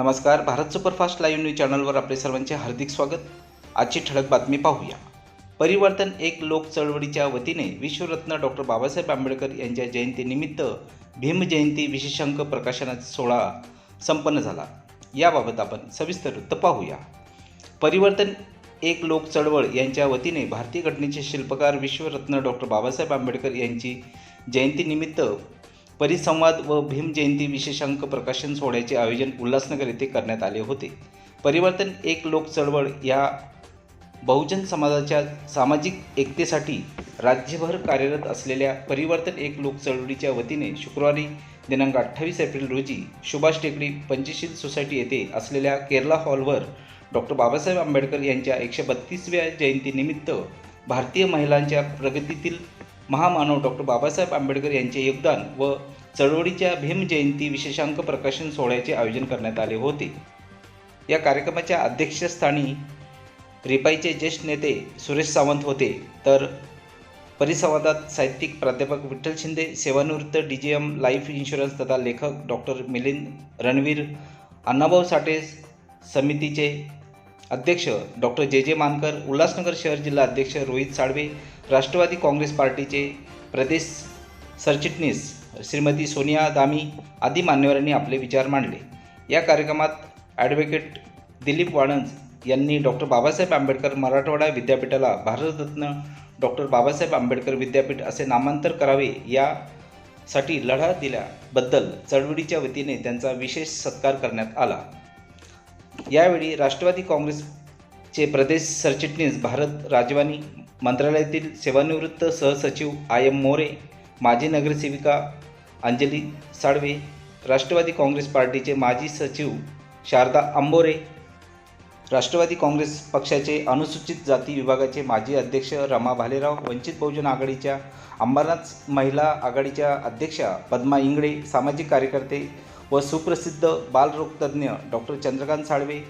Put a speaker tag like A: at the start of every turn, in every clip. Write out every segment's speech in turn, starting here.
A: नमस्कार Bharat superfast live news चॅनलवर आपले सर्वांचे हार्दिक स्वागत. आजची ठळक बातमी पाहूया. परिवर्तन एक लोक चळवळीच्या वतीने विश्वरत्न डॉक्टर बाबासाहेब आंबेडकर यांच्या जयंतीनिमित्त भीमजयंती विशेषांक प्रकाशनाचा सोहळा संपन्न झाला. याबाबत आपण सविस्तर वृत्त पाहूया. परिवर्तन एक लोक चळवळ यांच्या वतीने भारतीय घटनेचे शिल्पकार विश्वरत्न डॉक्टर बाबासाहेब आंबेडकर यांची जयंतीनिमित्त परिसंवाद व भीमजयंती विशेषांक प्रकाशन सोहळ्याचे आयोजन उल्हासनगर येथे करण्यात आले होते. परिवर्तन एक लोक चळवळ या बहुजन समाजाच्या सामाजिक एकतेसाठी राज्यभर कार्यरत असलेल्या परिवर्तन एक लोक चळवळीच्या वतीने शुक्रवारी दिनांक अठ्ठावीस एप्रिल रोजी सुभाष टेकडी पंचशील सोसायटी येथे असलेल्या केरला हॉलवर डॉक्टर बाबासाहेब आंबेडकर यांच्या एकशे बत्तीसव्या जयंतीनिमित्त भारतीय महिलांच्या प्रगतीतील महामानव डॉक्टर बाबासाहेब आंबेडकर यांचे योगदान व चळवळीच्या भीम जयंती विशेषांक प्रकाशन सोहळ्याचे आयोजन करण्यात आले होते. या कार्यक्रमाच्या अध्यक्षस्थानी रिपाईचे ज्येष्ठ नेते सुरेश सावंत होते. तर परिसंवादात साहित्यिक प्राध्यापक विठ्ठल शिंदे सेवानिवृत्त D G M life insurance तथा लेखक डॉक्टर मिलिंद रणवीर अण्णाभाऊ साठे समितीचे अध्यक्ष डॉक्टर जे जे मानकर उल्हासनगर शहर जिल्हा अध्यक्ष रोहित साळवे राष्ट्रवादी काँग्रेस पार्टीचे प्रदेश सरचिटणीस श्रीमती सोनिया दामी आदी मान्यवरांनी आपले विचार मांडले. या कार्यक्रमात ॲडव्होकेट दिलीप वाणंज यांनी डॉक्टर बाबासाहेब आंबेडकर मराठवाडा विद्यापीठाला भारतरत्न डॉक्टर बाबासाहेब आंबेडकर विद्यापीठ असे नामांतर करावे यासाठी लढा दिल्याबद्दल चळवळीच्या वतीने त्यांचा विशेष सत्कार करण्यात आला. यावेळी राष्ट्रवादी काँग्रेसचे प्रदेश सरचिटणीस भारत राजवानी मंत्रालयातील सेवानिवृत्त सहसचिव आय एम मोरे माजी नगरसेविका अंजली साळवे राष्ट्रवादी काँग्रेस पार्टीचे माजी सचिव शारदा आंबोरे राष्ट्रवादी काँग्रेस पक्षाचे अनुसूचित जाती विभागाचे माजी अध्यक्ष रमा भालेराव वंचित बहुजन आघाडीच्या अंबरनाथ महिला आघाडीच्या अध्यक्षा पद्मा इंगळे सामाजिक कार्यकर्ते व सुप्रसिद्ध बालरोगतज्ञ डॉक्टर चंद्रकांत साळवे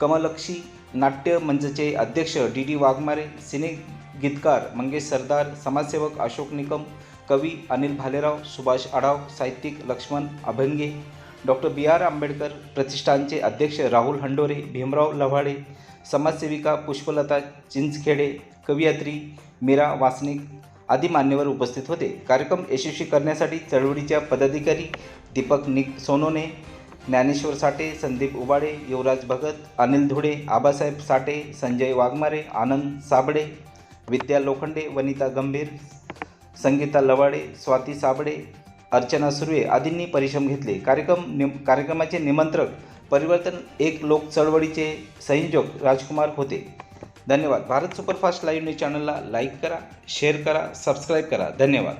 A: कमलक्षी नाट्य मंचचे अध्यक्ष डी डी वाघमारे सिने गीतकार मंगेश सरदार समाजसेवक अशोक निकम कवी अनिल भालेराव सुभाष आढाव साहित्यिक Laxman Abhange doctor B. R. Ambedkar प्रतिष्ठानचे अध्यक्ष राहुल हंडोरे भीमराव लव्हाडे समाजसेविका पुष्पलता चिंचखेडे कवयित्री मीरा वासनिक आदी मान्यवर उपस्थित होते. कार्यक्रम यशस्वी करण्यासाठी चळवळीच्या पदाधिकारी दीपक निक सोनोने ज्ञानेश्वर साठे संदीप उबाडे युवराज भगत अनिल धुडे आबासाहेब साठे संजय वाघमारे आनंद साबडे विद्या लोखंडे वनिता गंभीर संगीता लवाडे स्वाती साबडे अर्चना सुर्वे आदींनी परिश्रम घेतले. कार्यक्रम निम कार्यक्रमाचे निमंत्रक परिवर्तन एक लोक चळवळीचे संयोजक राजकुमार होते. धन्यवाद. भारत सुपरफास्ट लाईव्ह न्यूज चॅनलला लाईक करा शेअर करा सबस्क्राईब करा. धन्यवाद.